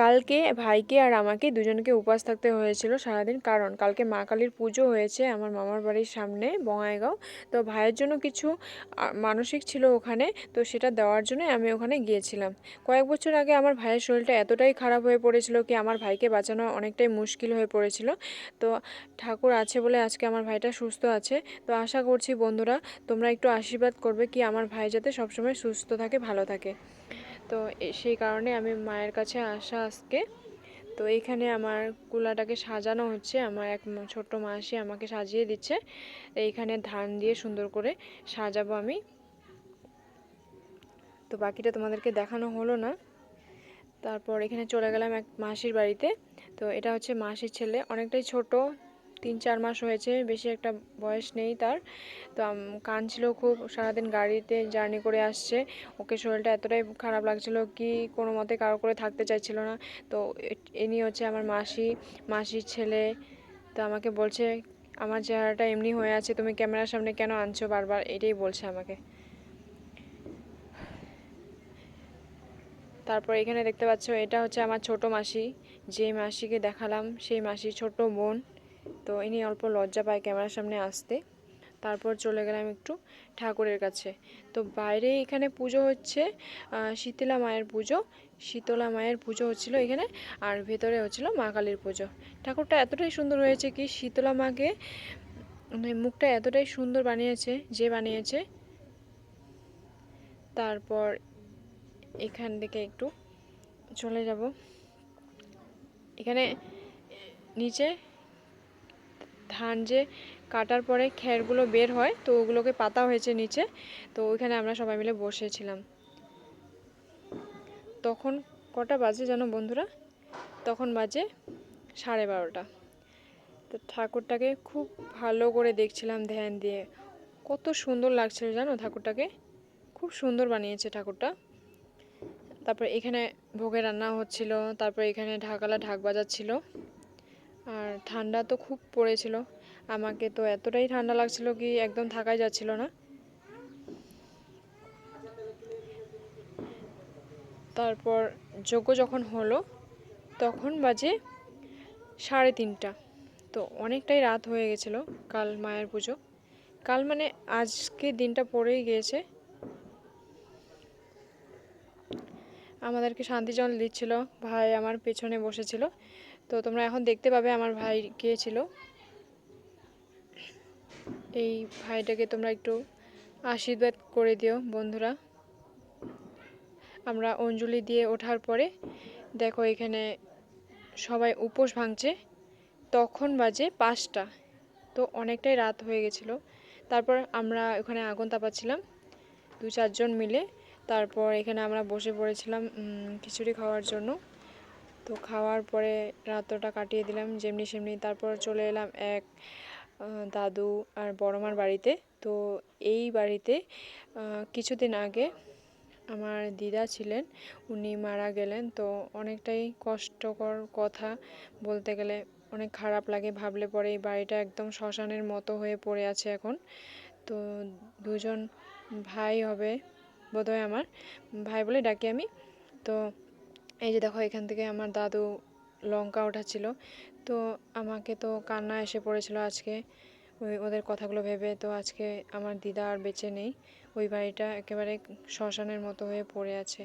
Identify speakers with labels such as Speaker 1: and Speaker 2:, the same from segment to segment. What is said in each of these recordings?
Speaker 1: কালকে ভাইকে আর আমাকে দুজনকে উপবাস থাকতে হয়েছিল সারাদিন। কারণ কালকে মা কালীর পুজো হয়েছে আমার মামার বাড়ির সামনে বঙ্গাইগাঁও তো ভাইয়ের জন্য কিছু মানসিক ছিল ওখানে, তো সেটা দেওয়ার জন্য আমি ওখানে গিয়েছিলাম। কয়েক বছর আগে আমার ভাইয়ের শরীরটা এতটাই খারাপ হয়ে পড়েছিল কি আমার ভাইকে বাঁচানো অনেকটাই মুশকিল হয়ে পড়েছিল। তো ঠাকুর আছে বলে আজকে আমার ভাইটা সুস্থ আছে। তো আশা করছি বন্ধুরা, তোমরা একটু আশীর্বাদ করবে কি আমার ভাই যাতে সবসময় সুস্থ থাকে, ভালো থাকে। তো সেই কারণে আমি মায়ের কাছে আসা আজকে। তো এইখানে আমার কুলাটাকে সাজানো হচ্ছে। আমার এক ছোট্ট মাসি আমাকে সাজিয়ে দিচ্ছে। এইখানে ধান দিয়ে সুন্দর করে সাজাবো আমি। তো বাকিটা তোমাদেরকে দেখানো হলো না। তারপর এখানে চলে গেলাম এক মাসির বাড়িতে। তো এটা হচ্ছে মাসির ছেলে। অনেকটাই ছোট। তিন চার মাস হয়েছে, বেশি একটা বয়স নেই তার। তো কাঁদছিল খুব, সারাদিন গাড়িতে জার্নি করে আসছে। ওকে শরীরটা এতটাই খারাপ লাগছিল কি কোনো মতে কারও করে থাকতে চাইছিল না। তো, এ- ইনি হচ্ছে আমার মাসি, মাসির ছেলে, তো আমাকে বলছে, আমার চেহারাটা এমনি হয়ে আছে, তুমি ক্যামেরার সামনে কেন আনছো বারবার? এটাই বলছে আমাকে। তারপর এখানে দেখতে পাচ্ছ, এটা হচ্ছে আমার ছোট মাসি। যে মাসিকে দেখালাম, সেই মাসির ছোট বোন। তো ইনি অল্প লজ্জা পায় ক্যামেরার সামনে আসতে। তারপর চলে গেলাম একটু ঠাকুরের কাছে। তো বাইরে এখানে পুজো হচ্ছে শীতলা মায়ের পুজো, শীতলা মায়ের পুজো হচ্ছিল এখানে, আর ভেতরে হচ্ছিল মা কালীর পুজো। ঠাকুরটা এতটাই সুন্দর হয়েছে কি শীতলা মাকে মানে মুখটা এতটাই সুন্দর বানিয়েছে, যে বানিয়েছে। তারপর এখান থেকে একটু চলে যাব। এখানে নিচে ধান যে কাটার পরে খ্যারগুলো বের হয়, তো ওগুলোকে পাতা হয়েছে নিচে, তো ওইখানে আমরা সবাই মিলে বসেছিলাম। তখন কটা বাজে জানো বন্ধুরা? তখন বাজে সাড়ে বারোটা। তো ঠাকুরটাকে খুব ভালো করে দেখছিলাম ধ্যান দিয়ে। কত সুন্দর লাগছিল জানো ঠাকুরটাকে? খুব সুন্দর বানিয়েছে ঠাকুরটা। তারপর এখানে ভোগে রান্না হচ্ছিল, তারপর এখানে ঢাকালা ঢাক বাজাচ্ছিল। আর ঠান্ডা তো খুব পড়েছিল। আমাকে তো এতটাই ঠান্ডা লাগছিল কি একদম থাকাই যাচ্ছিল না। তারপর যজ্ঞ যখন হলো, তখন বাজে সাড়ে তিনটা। তো অনেকটাই রাত হয়ে গেছিল কাল মায়ের পুজো। কাল মানে আজকে দিনটা পড়েই গিয়েছে। আমাদেরকে শান্তি জল দিচ্ছিল, ভাই আমার পেছনে বসেছিল। তো তোমরা এখন দেখতে পাবে আমার ভাই গিয়েছিল। এই ভাইটাকে তোমরা একটু আশীর্বাদ করে দিও বন্ধুরা। আমরা অঞ্জলি দিয়ে ওঠার পরে দেখো এখানে সবাই উপোস ভাঙছে। তখন বাজে পাঁচটা। তো অনেকটাই রাত হয়ে গেছিল। তারপর আমরা ওখানে আগুন তাপাচ্ছিলাম দু চারজন মিলে। তারপর এখানে আমরা বসে পড়েছিলাম খিচুড়ি খাওয়ার জন্য। তো খাওয়ার পরে রাতটা কাটিয়ে দিলাম, যেমনি সেমনি। তারপর চলে এলাম এক দাদু আর বড়মার বাড়িতে। তো এই বাড়িতে কিছুদিন আগে আমার দিদা ছিলেন, উনি মারা গেলেন। তো অনেকটাই কষ্টকর কথা বলতে গেলে, অনেক খারাপ লাগে ভাবলে পরে এই বাড়িটা একদম শ্মশানের মতো হয়ে পড়ে আছে এখন। তো দুজন ভাই হবে বোধহয় আমার, ভাই বলে ডাকি আমি। তো এই যে দেখো, এখান থেকে আমার দাদু লঙ্কা ওঠাচ্ছিল। তো আমাকে তো কান্না এসে পড়েছিল আজকে ওই ওদের কথাগুলো ভেবে। তো আজকে আমার দিদা আর বেঁচে নেই। ওই বাড়িটা একেবারে শ্মশানের মতো হয়ে পড়ে আছে।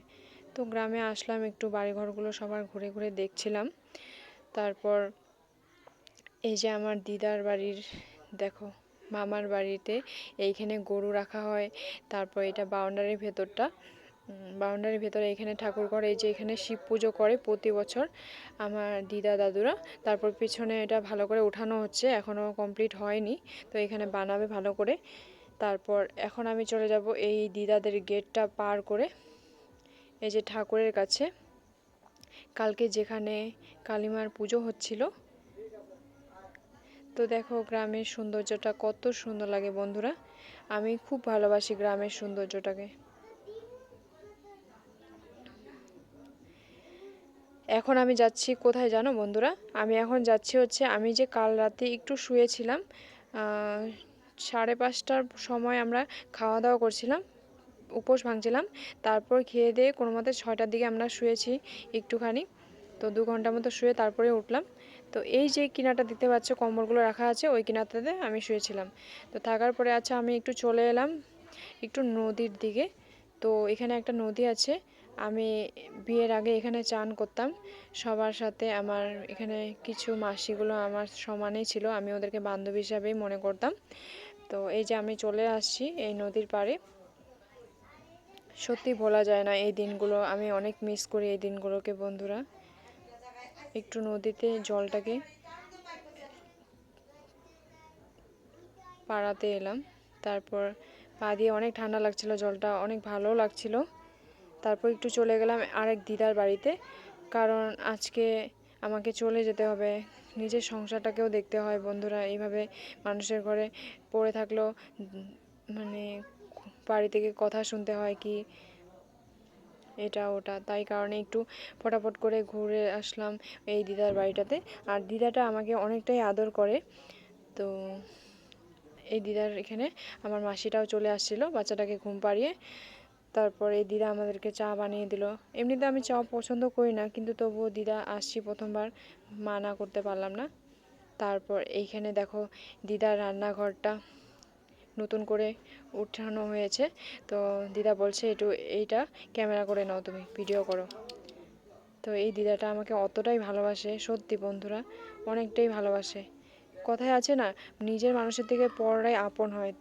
Speaker 1: তো গ্রামে আসলাম, একটু বাড়িঘরগুলো সবার ঘুরে ঘুরে দেখছিলাম। তারপর এই যে আমার দিদার বাড়ির, দেখো, মামার বাড়িতে এইখানে গরু রাখা হয়। তারপর এটা বাউন্ডারির ভেতরটা। বাউন্ডারির ভেতরে এখানে ঠাকুর ঘর, এই যে এখানে শিব পুজো করে প্রতি বছর আমার দিদা দাদুরা। তারপর পিছনে এটা ভালো করে উঠানো হচ্ছে এখনও কমপ্লিট হয়নি। তো এখানে বানাবে ভালো করে। তারপর এখন আমি চলে যাব এই দিদাদের গেটটা পার করে। এই যে ঠাকুরের কাছে। কালকে যেখানে কালিমার পুজো হচ্ছিল। তো দেখো গ্রামের সৌন্দর্যটা কত সুন্দর লাগে বন্ধুরা। আমি খুব ভালোবাসি গ্রামের সৌন্দর্যটাকে। এখন আমি যাচ্ছি কোথায় জানো বন্ধুরা? আমি এখন যাচ্ছি হচ্ছে, আমি যে কাল রাতে একটু শুয়েছিলাম সাড়ে পাঁচটার সময় আমরা খাওয়া দাওয়া করছিলাম, উপোস ভাঙছিলাম, তারপর খেয়ে দিয়ে কোনো মতে ছয়টার দিকে আমরা শুয়েছি একটুখানি, তো দু ঘণ্টা মতো শুয়ে তারপরে উঠলাম। তো এই যে কিনাটা দিতে পারছ কম্বলগুলো রাখা আছে, ওই কিনাটাতে আমি শুয়েছিলাম। তো থাকার পরে আচ্ছা আমি একটু চলে এলাম একটু নদীর দিকে। তো এখানে একটা নদী আছে আমি বিয়ের আগে এখানে চান করতাম। সবার সাথে আমার এখানে কিছু মাসিগুলো আমার সমানেই ছিল, আমি ওদেরকে বান্ধবী হিসাবেই মনে করতাম। তো এই যে আমি চলে আসছি এই নদীর পাড়ে। সত্যি ভোলা যায় না এই দিনগুলো, আমি অনেক মিস করি এই দিনগুলোকে বন্ধুরা। একটু নদীতে জলটাকে পাড়াতে এলাম, তারপর পা দিয়ে অনেক ঠান্ডা লাগছিল জলটা, অনেক ভালো লাগছিল। তারপর একটু চলে গেলাম আরেক দিদার বাড়িতে। কারণ আজকে আমাকে চলে যেতে হবে। নিজের সংসারটাকেও দেখতে হয় বন্ধুরা। এইভাবে মানুষের ঘরে পড়ে থাকলেও মানে বাড়ি থেকে কথা শুনতে হয় কি এটা ওটা। তাই কারণে একটু ফটাফট করে ঘুরে আসলাম এই দিদার বাড়িটাতে। আর দিদাটা আমাকে অনেকটাই আদর করে। তো এই দিদার এখানে আমার মাসিটাও চলে আসছিল, বাচ্চাটাকে ঘুম পাড়িয়ে। তারপর দিদা আমাদেরকে চা বানিয়ে দিল। এমনিতে আমি চা পছন্দ করি না, কিন্তু তবুও দিদা আসছি প্রথমবার, মানা করতে পারলাম না। তারপর এইখানে দেখো দিদার রান্নাঘরটা নতুন করে উঠানো হয়েছে। তো দিদা বলছে, একটু এইটা ক্যামেরা করে নাও তুমি, ভিডিও করো। তো এই দিদাটা আমাকে অতটাই ভালোবাসে, সত্যি বন্ধুরা, অনেকটাই ভালোবাসে। কথায় আছে না, নিজের মানুষের থেকে পররাই আপন হয়।